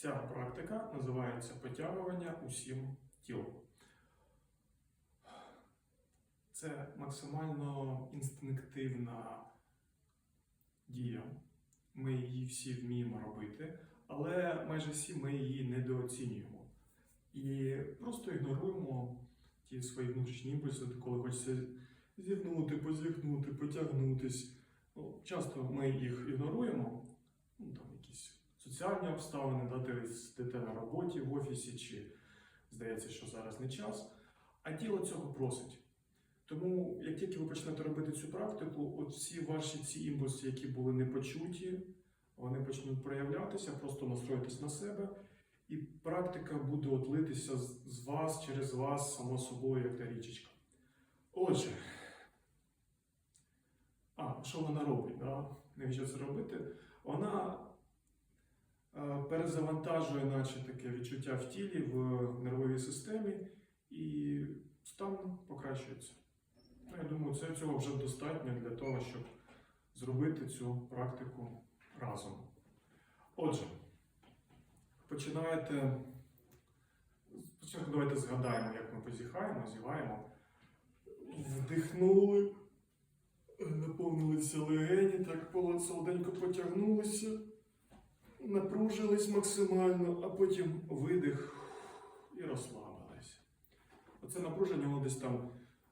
Ця практика називається потягування усім тілом. Це максимально інстинктивна дія. Ми її всі вміємо робити, але майже всі ми її недооцінюємо. І просто ігноруємо ті свої внутрішні імпульси, коли хочеться зігнути, позіхнути, потягнутись. Ну, часто ми їх ігноруємо, соціальні обставини, да, ти сидите на роботі в офісі, чи здається, що зараз не час, а тіло цього просить. Тому, як тільки ви почнете робити цю практику, от всі ваші ці імпульси, які були не почуті, вони почнуть проявлятися, просто настроїтесь на себе, і практика буде от литися з вас, через вас, само собою, як та річечка. Отже, а, що вона робить? Да? Навіщо це робити? Вона перезавантажує, наче таке відчуття в тілі, в нервовій системі, і стан покращується. Ну, я думаю, це цього вже достатньо для того, щоб зробити цю практику разом. Отже, починаєте. Спочатку давайте згадаємо, як ми позіхаємо, зіваємо. Вдихнули, наповнилися легені, так солоденько потягнулися, напружились максимально, а потім видих і розслабились. Оце напруження воно десь там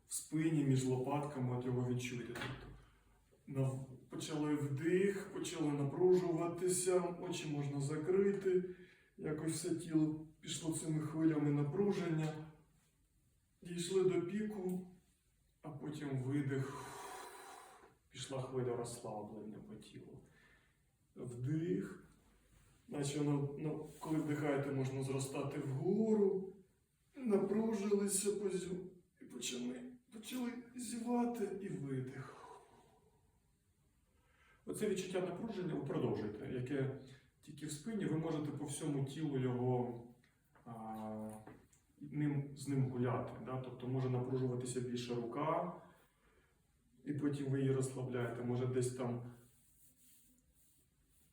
в спині між лопатками, от його відчуєте. Тобто почали вдих, почали напружуватися, очі можна закрити, якось все тіло пішло цими хвилями напруження. Дійшли до піку, а потім видих. Пішла хвиля розслаблення по тілу. Вдих. Наче ну, коли вдихаєте, можна зростати вгору. Напружилися позю і почали, почали зівати і видих. Оце відчуття напруження ви продовжуєте, яке тільки в спині, ви можете по всьому тілу його а, ним, з ним гуляти. Да? Тобто може напружуватися більше рука, і потім ви її розслабляєте. Може десь там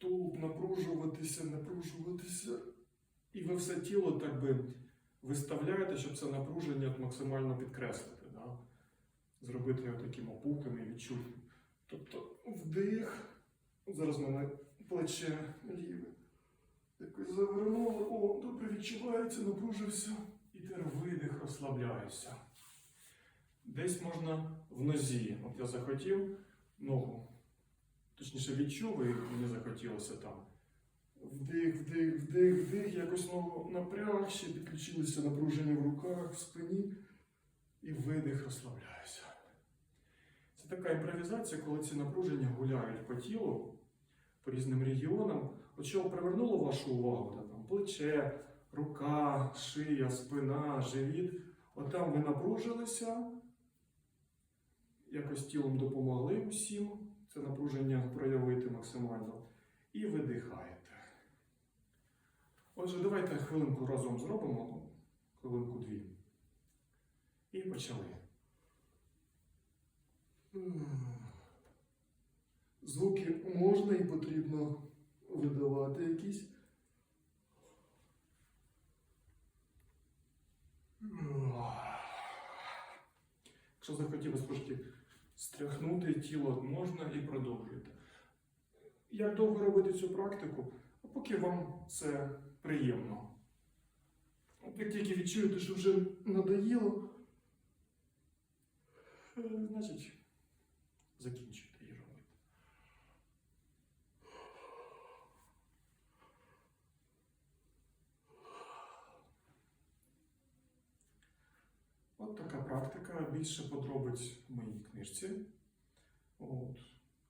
тулуб напружуватися, напружуватися. І ви все тіло так би виставляєте, щоб це напруження максимально підкреслити. Да? Зробити його таким опухим і відчутним. Тобто вдих. Зараз в мене плече ліве. Якось завернуло. О, добре відчувається, напружився. І тепер видих, розслабляюся. Десь можна в нозі. От я захотів ногу. Точніше відчув, і мені захотілося там. Вдих, вдих, вдих, вдих, якось ногу напряг, ще підключилися напруження в руках, в спині. І видих, розслабляюся. Це така імпровізація, коли ці напруження гуляють по тілу, по різним регіонам. От що привернуло вашу увагу, та, там, плече, рука, шия, спина, живіт. От там ви напружилися, якось тілом допомогли усім це напруження проявити максимально. І видихаєте. Отже, давайте хвилинку разом зробимо, ну, хвилинку-дві. І почали. Звуки можна і потрібно видавати якісь. Якщо захотілося трошки стряхнути тіло, можна і продовжуйте. Як довго робити цю практику? Поки вам це приємно. Як тільки відчуєте, що вже надоїло, е, значить, закінчуйте її робити. От така практика. Більше подробиць в моїй книжці. От.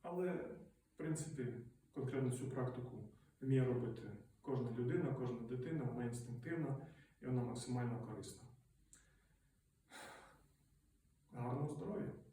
Але, в принципі, конкретно цю практику вміє робити кожна людина, кожна дитина, вона інстинктивна і вона максимально корисна. Гарного здоров'я!